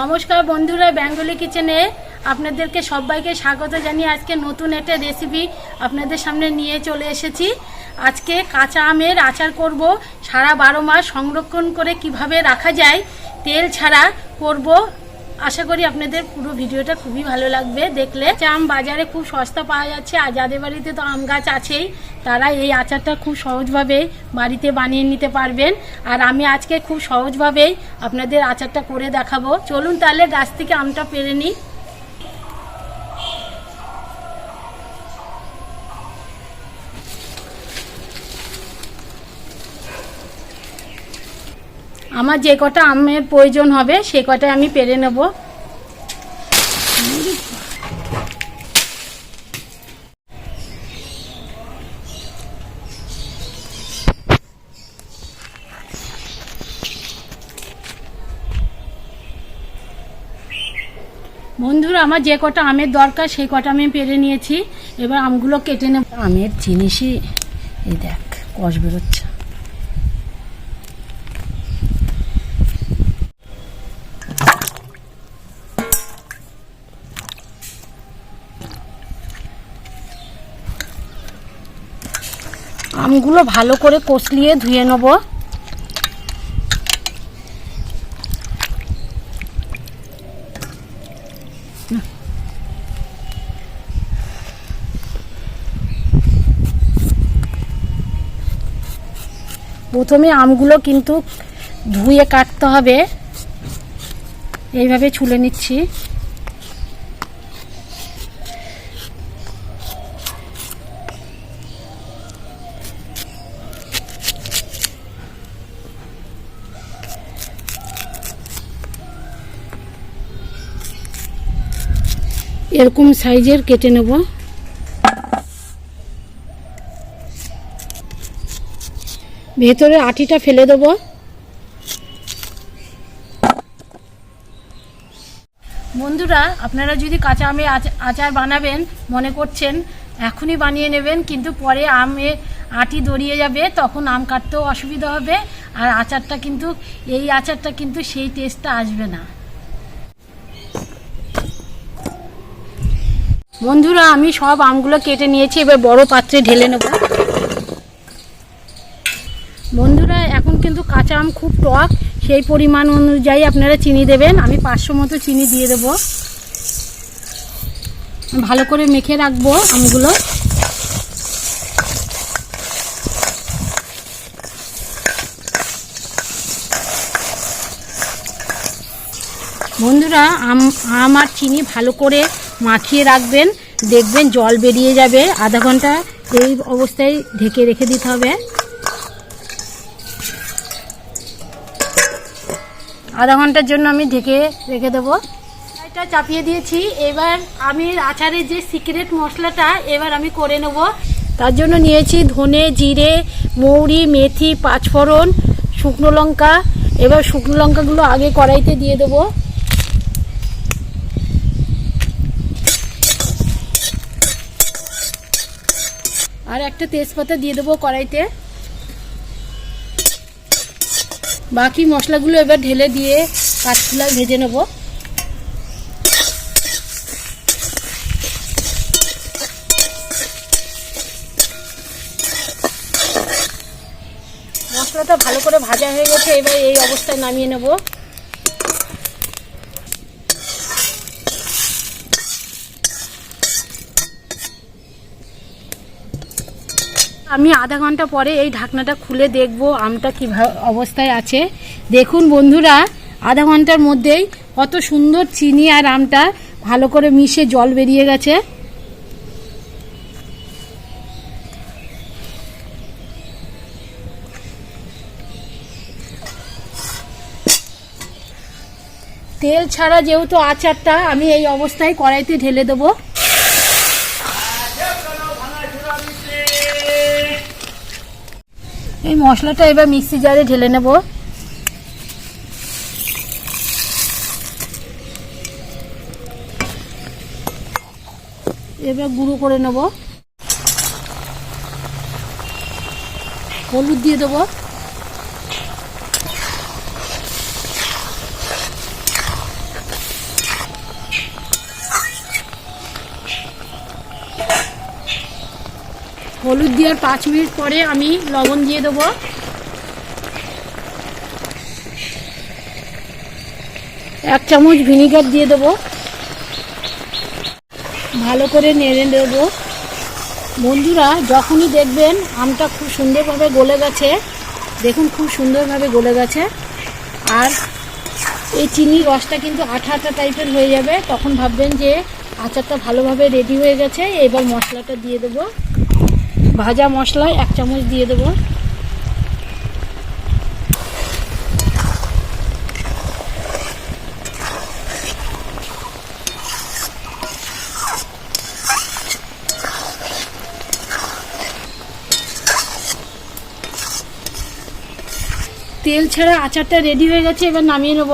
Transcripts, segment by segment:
নমস্কার বন্ধুরা, বেঙ্গলি কিচেনে আপনাদেরকে সবাইকে স্বাগত জানিয়ে আজকে নতুন একটা রেসিপি আপনাদের সামনে নিয়ে চলে এসেছি। আজকে কাঁচা আমের আচার করব, সারা বারো মাস সংরক্ষণ করে কীভাবে রাখা যায়, তেল ছাড়া করব আশা করি আপনাদের পুরো ভিডিওটা খুবই ভালো লাগবে দেখলে। আম বাজারে খুব সস্তা পাওয়া যাচ্ছে, আর যাদের বাড়িতে তো আম গাছ আছেই, তারা এই আচারটা খুব সহজভাবে বাড়িতে বানিয়ে নিতে পারবেন। আর আমি আজকে খুব সহজভাবেই আপনাদের আচারটা করে দেখাবো। চলুন তাহলে গাছ থেকে আমটা পেরে নিই। আমার যে কটা আমের প্রয়োজন হবে, সে কটা আমি পেরে নেব। বন্ধুরা, আমার যে কটা আমের দরকার, সেই কটা আমি পেরে নিয়েছি। এবার আমগুলো কেটে নেব। আমের জিনিসই, এই দেখ, কষ বেরোচ্ছে। আমগুলো ভালো করে কষলিয়ে ধুয়ে নেব। প্রথমে আমগুলো কিন্তু ধুয়ে কাটতে হবে। এইভাবে ছুলে নিচ্ছি। এরকম সাইজের কেটে নেব। ভেতরে আটিটা ফেলে দেবো। বন্ধুরা, আপনারা যদি কাঁচা আমে আচ- আচার বানাবেন, মনে করছেন, এখনই বানিয়ে নেবেন, কিন্তু পরে আমে আটি দড়িয়ে যাবে, তখন আম কাটতেও অসুবিধা হবে, আর আচারটা কিন্তু, এই আচারটা কিন্তু সেই টেস্টটা আসবে না। বন্ধুরা, আমি সব আমগুলো কেটে নিয়েছি, এবার বড় পাত্রে ঢেলে নেব। বন্ধুরা, এখন কিন্তু কাঁচা আম খুব টক। সেই পরিমাণ অনুযায়ী আপনারা চিনি দেবেন। আমি পাঁচশো মতো চিনি দিয়ে দেব। ভালো করে মেখে রাখব আমগুলো। বন্ধুরা, আম আম আর চিনি ভালো করে মাখিয়ে রাখবেন। দেখবেন জল বেরিয়ে যাবে। আধা ঘণ্টা এই অবস্থায় ঢেকে রেখে দিতে হবে। আধা ঘণ্টার জন্য আমি ঢেকে রেখে দেবো। এটা চাপিয়ে দিয়েছি। এবার আমি আচারের যে সিক্রেট মশলাটা, এবার আমি করে নেব। তার জন্য নিয়েছি ধনে, জিরে, মৌরি, মেথি, পাঁচফোড়ন, শুকনো লঙ্কা। এবার শুকনো লঙ্কাগুলো আগে কড়াইতে দিয়ে দেবো। আর একটা তেজপাতা দিয়ে দেবো কড়াইতে। বাকি মশলাগুলো এবার ঢেলে দিয়ে কাঠফুলা ভেজে নেব। মশলাটা ভালো করে ভাজা হয়ে গেছে, এবার এই অবস্থায় নামিয়ে নেব। আমি আধা ঘণ্টা পরে এই ঢাকনাটা খুলে দেখব আমটা কী অবস্থায় আছে। দেখুন বন্ধুরা, আধা ঘণ্টার মধ্যেই কত সুন্দর চিনি আর আমটা ভালো করে মিশে জল বেরিয়ে গেছে। তেল ছাড়া যেহেতু আচারটা, আমি এই অবস্থায় কড়াইতে ঢেলে দেবো। এই মশলাটা এবার মিক্সি জারে ঢেলে নেব। এবার গুঁড়ো করে নেব। হলুদ দিয়ে দেবো। হলুদ দেওয়ার পাঁচ মিনিট পরে আমি লবণ দিয়ে দেবো। এক চামচ ভিনিগার দিয়ে দেবো। ভালো করে নেড়ে দেবো বন্ধুরা, যখনই দেখবেন আমটা খুব সুন্দরভাবে গলে গেছে, দেখুন খুব সুন্দরভাবে গলে গেছে। আর এই চিনির রসটা কিন্তু আঠা আঠা টাইপের হয়ে যাবে, তখন ভাববেন যে আচারটা ভালোভাবে রেডি হয়ে গেছে, এবার মশলাটা দিয়ে দেবো। ভাজা মশলা এক চামচ দিয়ে দেবো। তেল ছাড়া আচারটা রেডি হয়ে গেছে, এবার নামিয়ে নেব।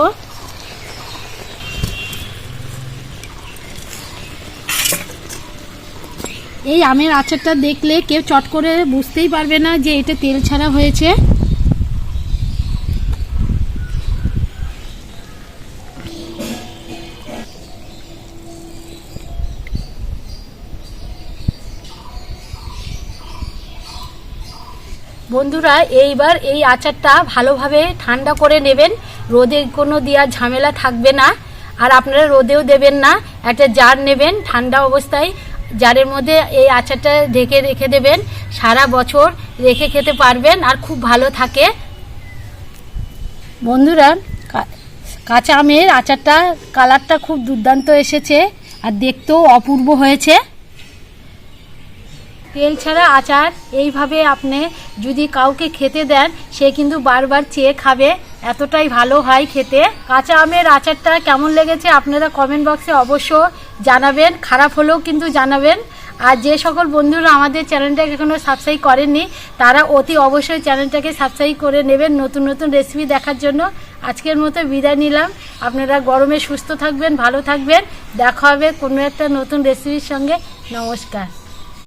এই আমের আচারটা দেখলে কেউ চট করে বুঝতেই পারবে না যে এটা তেল ছাড়া হয়েছে। বন্ধুরা, এইবার এই আচারটা ভালোভাবে ঠান্ডা করে নেবেন। রোদে কোনো দেওয়ার ঝামেলা থাকবে না। আর আপনারা রোদেও দেবেন না। একটা জার নেবেন ঠান্ডা অবস্থায়। জারের মধ্যে এই আচারটা ঢেকে রেখে দেবেন, সারা বছর রেখে খেতে পারবেন আর খুব ভালো থাকে। বন্ধুরা কাঁচা আমের আচারটা, কালারটা খুব দুর্দান্ত এসেছে আর দেখতেও অপূর্ব হয়েছে। তেল ছাড়া আচার এইভাবে আপনি যদি কাউকে খেতে দেন, সে কিন্তু বারবার চেয়ে খাবে। এতটাই ভালো হয় খেতে। কাঁচা আমের আচারটা কেমন লেগেছে আপনারা কমেন্ট বক্সে অবশ্য জানাবেন। খারাপ হলেও কিন্তু জানাবেন। আর যে সকল বন্ধুরা আমাদের চ্যানেলটাকে এখনও সাবস্ক্রাইব করেননি, তারা অতি অবশ্যই চ্যানেলটাকে সাবস্ক্রাইব করে নেবেন নতুন নতুন রেসিপি দেখার জন্য। আজকের মতো বিদায় নিলাম। আপনারা গরমে সুস্থ থাকবেন, ভালো থাকবেন। দেখা হবে কোনো একটা নতুন রেসিপির সঙ্গে। নমস্কার।